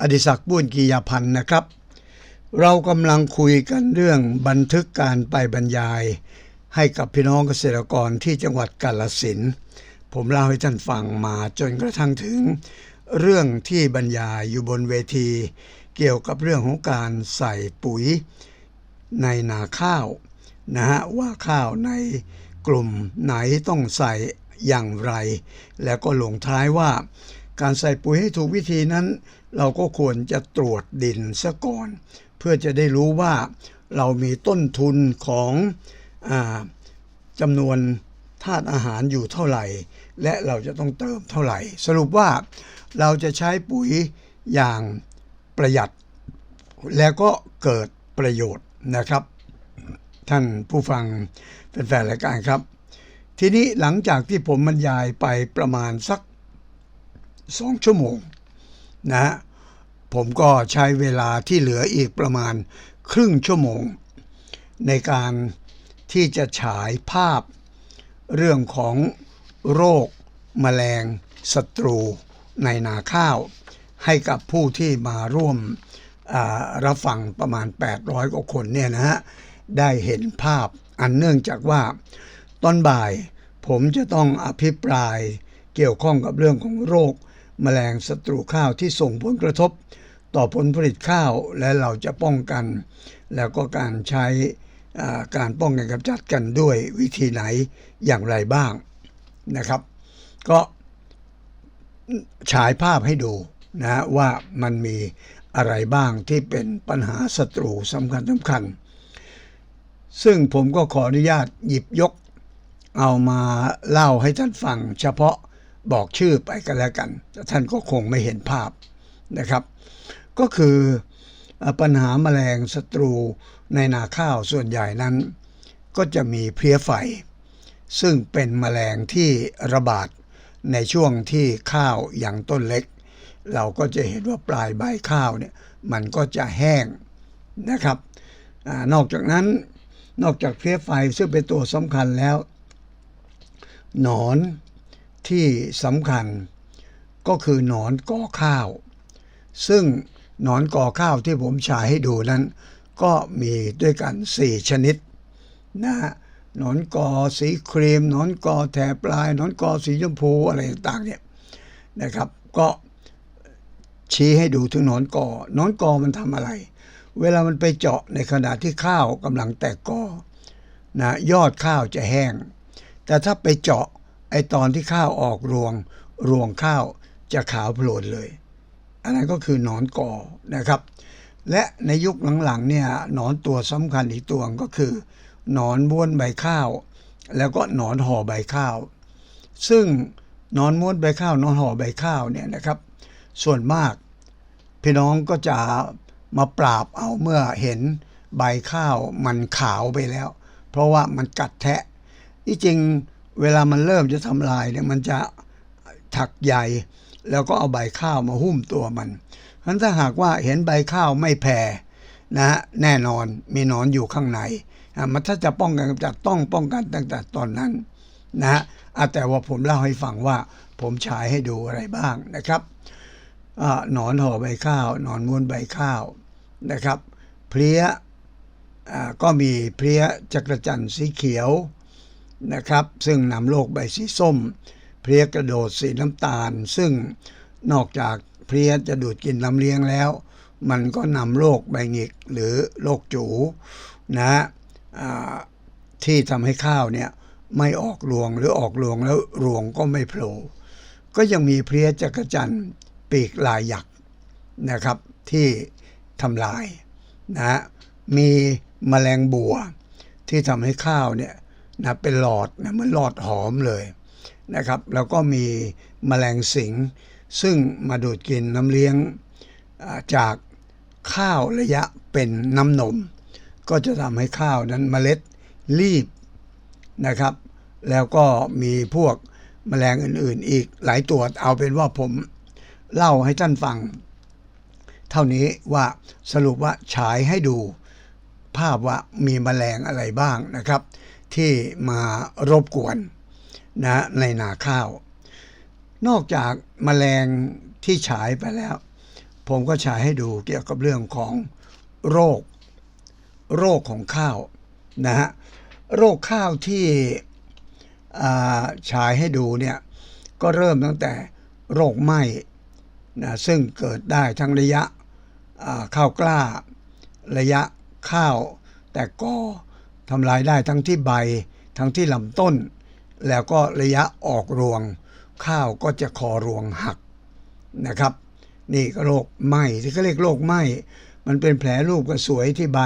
อดิศักดิ์บ้วนกียาพันธ์นะครับ เรากำลังคุยกันเรื่องบันทึกการไปบรรยาย ให้กับพี่น้องเกษตรกรที่จังหวัดกาลสินผมเล่าให้ท่านฟังมาจนกระทั่งถึง เรื่องที่บรรยายอยู่บนเวที เกี่ยวกับเรื่องของการใส่ปุ๋ยในนาข้าวนะฮะว่าข้าวในกลุ่มไหนต้องใส่อย่างไร แล้วก็ลงท้ายว่า การใส่ปุ๋ยให้ถูกวิธีนั้น เราก็ควรจะตรวจดินซะก่อน เพื่อจะได้รู้ว่าเรามีต้นทุนของอจำนวนธาตุอาหารอยู่เท่าไหร่ และเราจะต้องเติมเท่าไหร่ สรุปว่าเราจะใช้ปุ๋ยอย่างประหยัด แล้วก็เกิดประโยชน์นะครับ ท่านผู้ฟังแฟนๆรายการครับ ทีนี้หลังจากที่ผมบรรยายไปประมาณสักสองชั่วโมง นะฮะผมก็ใช้เวลาที่เหลืออีกประมาณครึ่งชั่วโมง ในการที่จะฉายภาพเรื่องของโรคแมลงศัตรูในนาข้าว ให้กับผู้ที่มาร่วมรับฟังประมาณ 800 กว่าคนเนี่ยนะฮะได้เห็นภาพอันเนื่องจากว่าตอนบ่ายผมจะต้องอภิปรายเกี่ยวข้องกับเรื่องของโรค แมลงศัตรูข้าวที่ส่งผลกระทบ ต่อผลผลิตข้าวและเราจะป้องกัน แล้วก็การใช้การป้องกันกำจัดกันด้วยวิธีไหนอย่างไรบ้างนะครับ ก็ฉายภาพให้ดูนะว่ามันมีอะไรบ้างที่เป็นปัญหาศัตรูสำคัญสำคัญ ซึ่งผมก็ขออนุญาตหยิบยก เอามาเล่าให้ท่านฟังเฉพาะ บอกชื่อไปกันแล้วกัน ท่านก็คงไม่เห็นภาพนะครับ ก็คือปัญหาแมลงศัตรูในนาข้าวส่วนใหญ่นั้น ก็จะมีเพลี้ยไฟ ซึ่งเป็นแมลงที่ระบาดในช่วงที่ข้าวอย่างต้นเล็ก เราก็จะเห็นว่าปลายใบข้าวเนี่ยมันก็จะแห้งนะครับอนอกจากนั้นนอกจากเพลี้ยไฟซึ่งเป็นตัวสำคัญแล้ว หนอน ที่สำคัญก็คือหนอนก่อข้าว ซึ่งหนอนก่อข้าวที่ผมฉายให้ดูนั้น ก็มีด้วยกัน 4 ชนิดนะหนอนกอสีครีม หนอนกอแถบปลาย หนอนกอสีชมพูอะไรต่างๆเนี่ยนะครับ ก็ชี้ให้ดูถึงหนอนกอหนอนกอมันทำอะไร เวลามันไปเจาะในขณะที่ข้าวกำลังแตกกอนะยอดข้าวจะแห้ง แต่ถ้าไปเจาะ ไอตอนที่ข้าวออกรวง รวงข้าวจะขาวโพลนเลย อันนั้นก็คือหนอนกอนะครับ และในยุคหลังๆเนี่ยหนอนตัวสำคัญอีกตัวก็คือหนอนม้วนใบข้าว แล้วก็หนอนห่อใบข้าว ซึ่งหนอนม้วนใบข้าวหนอนห่อใบข้าวเนี่ยนะครับ ส่วนมาก พี่น้องก็จะมาปราบเอาเมื่อเห็นใบข้าวมันขาวไปแล้ว เพราะว่ามันกัดแทะที่จริง เวลามันเริ่มจะทำลายเนี่ยมันจะถักใยแล้วก็เอาใบข้าวมาหุ้มตัวมันฉะนั้นถ้าหากว่าเห็นใบข้าวไม่แผ่นะฮะแน่นอนมีหนอนอยู่ข้างในอะมันถ้าจะป้องกันกำจัดต้องป้องกันตั้งแต่ตอนนั้นนะฮะอะแต่ว่าผมเล่าให้ฟังว่าผมฉายให้ดูอะไรบ้างนะครับอหนอนห่อใบข้าวหนอนม้วนใบข้าวนะครับ เพลี้ยก็มีเพลี้ยจักรจันทร์สีเขียว นะครับ ซึ่งนำโรคใบสีส้ม เพลียกระโดดสีน้ำตาล ซึ่งนอกจากเพลียจะดูดกินลำเลี้ยงแล้ว มันก็นำโรคใบหงิกหรือโรคจูนะที่ทำให้ข้าวเนี่ยไม่ออกรวงหรือออกรวงแล้วรวงก็ไม่โผล่ก็ยังมีเพลียจักรจันปีกลายหยักนะครับ ที่ทำลายนะฮะมีแมลงบัวที่ทำให้ข้าวเนี่ย นะเป็นหลอดนะเหมือนหลอดหอมเลยนะครับ แล้วก็มีแมลงสิงซึ่งมาดูดกินน้ำเลี้ยงจากข้าวระยะเป็นน้ำนม ก็จะทำให้ข้าวนั้นเมล็ดรีบนะครับ แล้วก็มีพวกแมลงอื่นๆ อีกหลายตัวเอาเป็นว่าผมเล่าให้ท่านฟัง เท่านี้ว่าสรุปว่าฉายให้ดูภาพว่ามีแมลงอะไรบ้างนะครับ ที่มารบกวนนะในนาข้าว นอกจากแมลงที่ฉายไปแล้ว ผมก็ฉายให้ดูเกี่ยวกับเรื่องของโรค โรคของข้าวนะฮะโรคข้าวที่ฉายให้ดูเนี่ยก็เริ่มตั้งแต่โรคไหม้นะซึ่งเกิดได้ทั้งระยะข้าวกล้า ระยะข้าวแต่ก็ ทำลายได้ทั้งที่ใบ ทั้งที่ลำต้น แล้วก็ระยะออกรวง ข้าวก็จะคอรวงหักนะครับ นี่ก็โรคไหมที่เขาเรียกโรคไหมมันเป็นแผลรูปกระสวยที่ใบ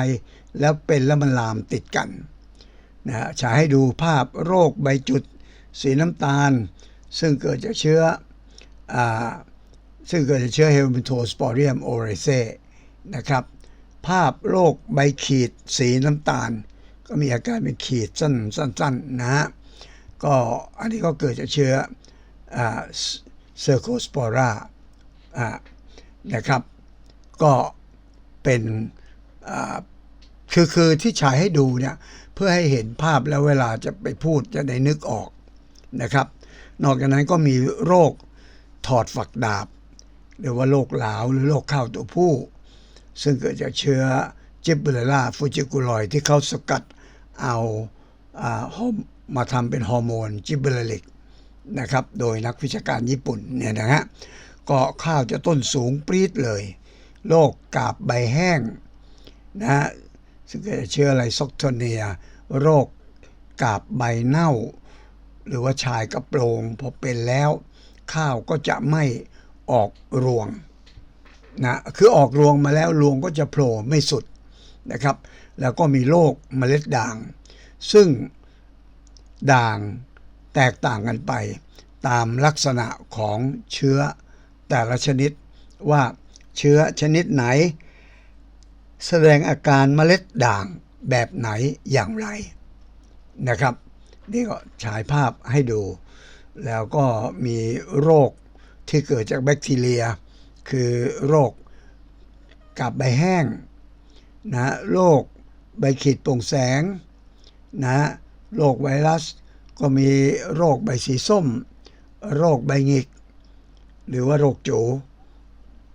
แล้วเป็นแล้วมันลามติดกันนะฮะฉายให้ดูภาพโรคใบจุด สีน้ำตาล ซึ่งเกิดจากเชื้ออซึ่งเกิดจากเชื้อเฮลมิโทสปอริอัมโอเรเซนะครับ ภาพโรคใบขีดสีน้ำตาล ก็มีอาการเป็นขีดสั้นสั้นๆนะฮะก็อันนี้ก็เกิดจากเชื้อเซอร์โคสปอรานะครับ ก็เป็นคือคือที่ฉายให้ดูเนี่ย เพื่อให้เห็นภาพแล้วเวลาจะไปพูดจะได้นึกออกนะครับ นอกจากนั้นก็มีโรคถอดฝักดาบ หรือว่าโรคหลาวหรือโรคข้าวตัวผู้ ซึ่งเกิดจากเชื้อจิบเบลล่าฟูจิกุลอยที่เขาสกัด เอาฮอร์มาทำเป็นฮอร์โมนจิบเบลลิกนะครับ โดยนักวิชาการญี่ปุ่นเนี่ยนะฮะก็ข้าวจะต้นสูงปรี๊ดเลยโรคกาบใบแห้งนะฮะซึ่งจากเชื้ออะไรซอกโทเนีย โรคกาบใบเน่า หรือว่าชายกระโปรงพอเป็นแล้ว ข้าวก็จะไม่ออกรวงนะคือออกรวงมาแล้วรวงก็จะโผล่ไม่สุดนะครับ แล้วก็มีโรคเมล็ดด่าง ซึ่งด่างแตกต่างกันไป ตามลักษณะของเชื้อแต่ละชนิดว่าเชื้อชนิดไหน แสดงอาการเมล็ดด่างแบบไหนอย่างไรนะครับ นี่ก็ฉายภาพให้ดู แล้วก็มีโรคที่เกิดจากแบคทีเรีย คือโรคกับใบแห้งนะโรค ใบขีดโปร่งแสงนะโรคไวรัสก็มีโรคใบสีส้ม โรคใบหงิก หรือว่าโรคโจ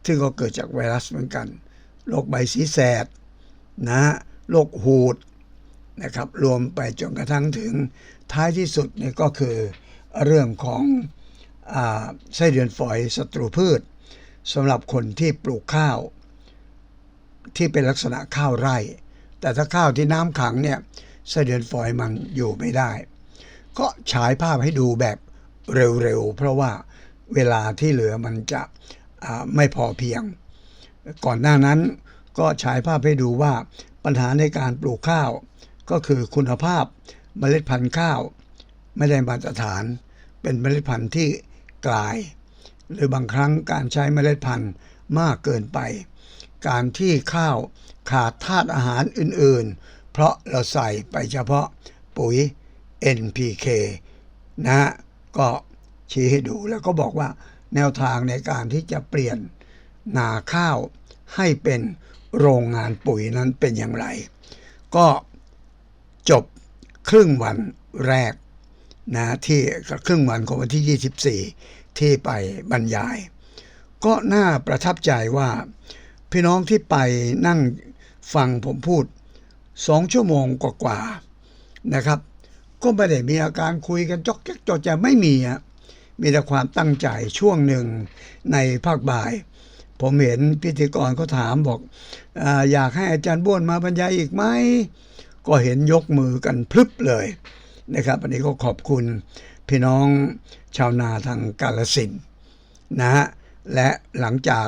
ซึ่งก็เกิดจากไวรัสเหมือนกันโรคใบสีแสดนะโรคหูดนะครับรวมไปจนกระทั่งถึงท้ายที่สุดนี่ก็คือเรื่องของอาไส้เดือนฝอยศัตรูพืชสำหรับคนที่ปลูกข้าว ที่เป็นลักษณะข้าวไร่ แต่ถ้าข้าวที่น้ำขังเนี่ยไส้เดือนฝอยมันอยู่ไม่ได้ ก็ฉายภาพให้ดูแบบเร็วๆ เพราะว่าเวลาที่เหลือมันจะไม่พอเพียง ก่อนหน้านั้นก็ฉายภาพให้ดูว่าปัญหาในการปลูกข้าว ก็คือคุณภาพเมล็ดพันธุ์ข้าว ไม่ได้มาตรฐาน เป็นเมล็ดพันธุ์ที่กลาย หรือบางครั้งการใช้เมล็ดพันธุ์มากเกินไป การที่ข้าวขาดธาตุอาหารอื่นๆ เพราะเราใส่ไปเฉพาะปุ๋ย NPK นะฮะก็ชี้ให้ดูแล้วก็บอกว่าแนวทางในการที่จะเปลี่ยนนาข้าวให้เป็นโรงงานปุ๋ยนั้นเป็นอย่างไร ก็จบครึ่งวันแรกนะที่ครึ่งวันของวันที่ 24 ที่ไปบรรยาย ก็น่าประทับใจว่า พี่น้องที่ไปนั่งฟังผมพูดสองชั่วโมงกว่าๆนะครับ ก็ไม่ได้มีอาการคุยกันจอกแจ๊กจอกแจะไม่มีอะมีแต่ความตั้งใจช่วงหนึ่งในภาคบ่าย ผมเห็นพิธีกรเขาถามบอกออยากให้อาจารย์บ้วนมาบรรยายอีกไหม ก็เห็นยกมือกันพลึบเลยนะครับ อันนี้ก็ขอบคุณพี่น้องชาวนาทางกาลสินนะฮะและหลังจาก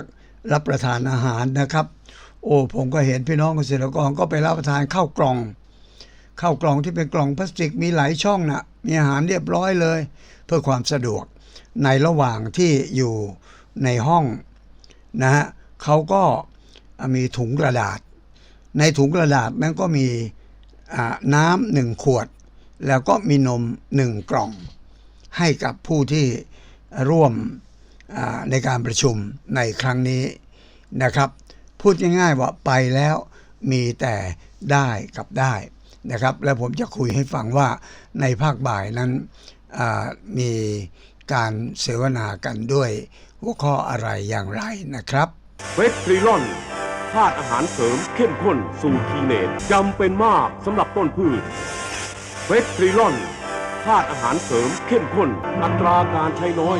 รับประทานอาหารนะครับ โอ้ผมก็เห็นพี่น้องเกษตรกรก็ไปรับประทานข้าวกล่องข้าวกล่องที่เป็นกล่องพลาสติกมีหลายช่องนะมีอาหารเรียบร้อยเลย เพื่อความสะดวกในระหว่างที่อยู่ในห้องนะฮะเขาก็มีถุงกระดาษ ในถุงกระดาษนั้นก็มีน้ำหนึ่งขวด แล้วก็มีนมหนึ่งกล่อง ให้กับผู้ที่ร่วม ในการประชุมในครั้งนี้นะครับ พูดง่ายๆว่าไปแล้วมีแต่ได้กับได้นะครับ และผมจะคุยให้ฟังว่าในภาคบ่ายนั้นมีการเสวนากันด้วยหัวข้ออะไรอย่างไรนะครับเวสทริลอนธาตุอาหารเสริมเข้มข้นสูตรทีเนตจำเป็นมากสำหรับต้นพืชเวสทริลอนธาตุอาหารเสริมเข้มข้นอัตราการใช้น้อย